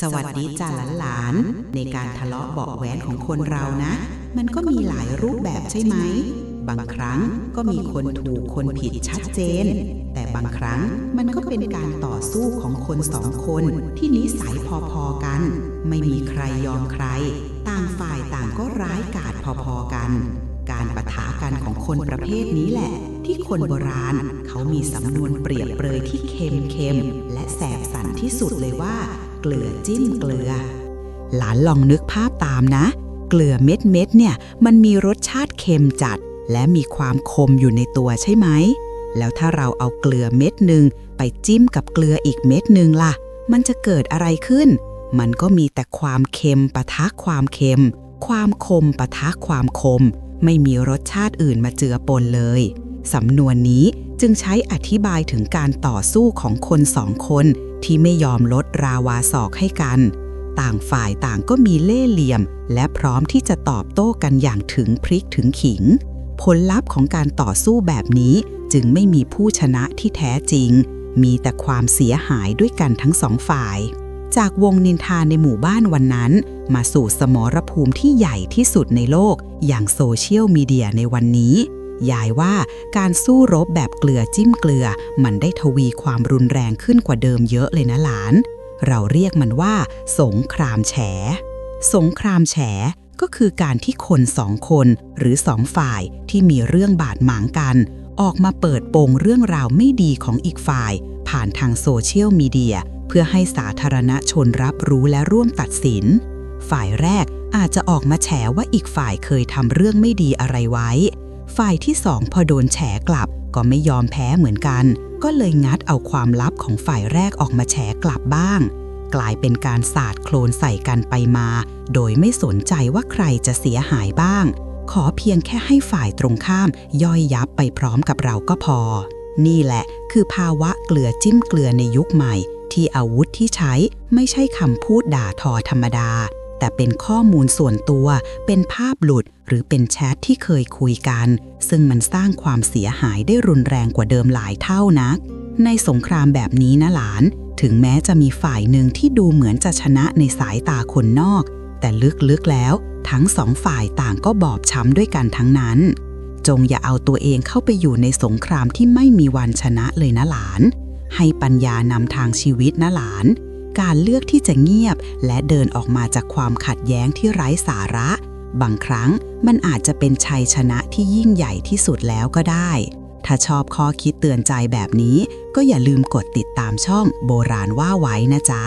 สวัสดีจ้าหลานๆในการทะเลาะเบาะแหวนของคนเรานะ มันก็มีหลายรูปแบบใช่ไหม บางครั้งก็มีคนถูกคนผิดชัดเจน แต่บางครั้งมันก็เป็นการต่อสู้ของคนสองคนที่นิสัยพอๆกัน ไม่มีใครยอมใคร ต่างฝ่ายต่างก็ร้ายกาจพอๆกัน การปะทะกันของคนประเภทนี้แหละ ที่คนโบราณเขามีสำนวนเปรียบเปรยที่เค็มเค็มๆและแสบสันที่สุดเลยว่า เกลือจิ้มเกลือ หลานลองนึกภาพตามนะ เกลือเม็ดเม็ดเนี่ยมันมีรสชาติเค็มจัด และมีความคมอยู่ในตัวใช่ไหม แล้วถ้าเราเอาเกลือเม็ดหนึ่งไปจิ้มกับเกลืออีกเม็ดหนึ่งล่ะ มันจะเกิดอะไรขึ้น มันก็มีแต่ความเค็มปะทะความเค็ม ความคมปะทะความคม ไม่มีรสชาติอื่นมาเจือปนเลย สำนวนนี้ จึงใช้อธิบายถึงการต่อสู้ของคนสองคนที่ไม่ยอมลดราวาศอกให้กัน ต่างฝ่ายต่างก็มีเล่ห์เหลี่ยม และพร้อมที่จะตอบโต้กันอย่างถึงพริกถึงขิง ผลลัพธ์ของการต่อสู้แบบนี้จึงไม่มีผู้ชนะที่แท้จริง มีแต่ความเสียหายด้วยกันทั้งสองฝ่าย จากวงนินทาในหมู่บ้านวันนั้น มาสู่สมรภูมิที่ใหญ่ที่สุดในโลก อย่างโซเชียลมีเดียในวันนี้ ยายว่าการสู้รบแบบเกลือจิ้มเกลือ มันได้ทวีความรุนแรงขึ้นกว่าเดิมเยอะเลยนะหลาน เราเรียกมันว่า สงครามแฉ สงครามแฉก็คือการที่คนสองคนหรือสองฝ่ายที่มีเรื่องบาดหมางกัน ออกมาเปิดโปงเรื่องราวไม่ดีของอีกฝ่าย ผ่านทางโซเชียลมีเดียเพื่อให้สาธารณชนรับรู้และร่วมตัดสิน ฝ่ายแรกอาจจะออกมาแฉว่าอีกฝ่ายเคยทำเรื่องไม่ดีอะไรไว้ ฝ่ายที่สองพอโดนแฉกลับก็ไม่ยอมแพ้เหมือนกัน ก็เลยงัดเอาความลับของฝ่ายแรกออกมาแฉกลับบ้าง กลายเป็นการสาดโคลนใส่กันไปมา โดยไม่สนใจว่าใครจะเสียหายบ้าง ขอเพียงแค่ให้ฝ่ายตรงข้ามย่อยยับไปพร้อมกับเราก็พอ นี่แหละคือภาวะเกลือจิ้มเกลือในยุคใหม่ ที่อาวุธที่ใช้ไม่ใช่คำพูดด่าทอธรรมดา แต่เป็นข้อมูลส่วนตัว เป็นภาพหลุดหรือเป็นแชทที่เคยคุยกัน ซึ่งมันสร้างความเสียหายได้รุนแรงกว่าเดิมหลายเท่านัก ในสงครามแบบนี้นะหลาน ถึงแม้จะมีฝ่ายหนึ่งที่ดูเหมือนจะชนะในสายตาคนนอก แต่ลึกๆแล้ว ทั้งสองฝ่ายต่างก็บอบช้ำด้วยกันทั้งนั้น จงอย่าเอาตัวเองเข้าไปอยู่ในสงครามที่ไม่มีวันชนะเลยนะหลาน ให้ปัญญานำทางชีวิตนะหลาน การเลือกที่จะเงียบ และเดินออกมาจากความขัดแย้งที่ไร้สาระ บางครั้งมันอาจจะเป็นชัยชนะที่ยิ่งใหญ่ที่สุดแล้วก็ได้ ถ้าชอบข้อคิดเตือนใจแบบนี้ ก็อย่าลืมกดติดตามช่องโบราณว่าไว้นะจ๊ะ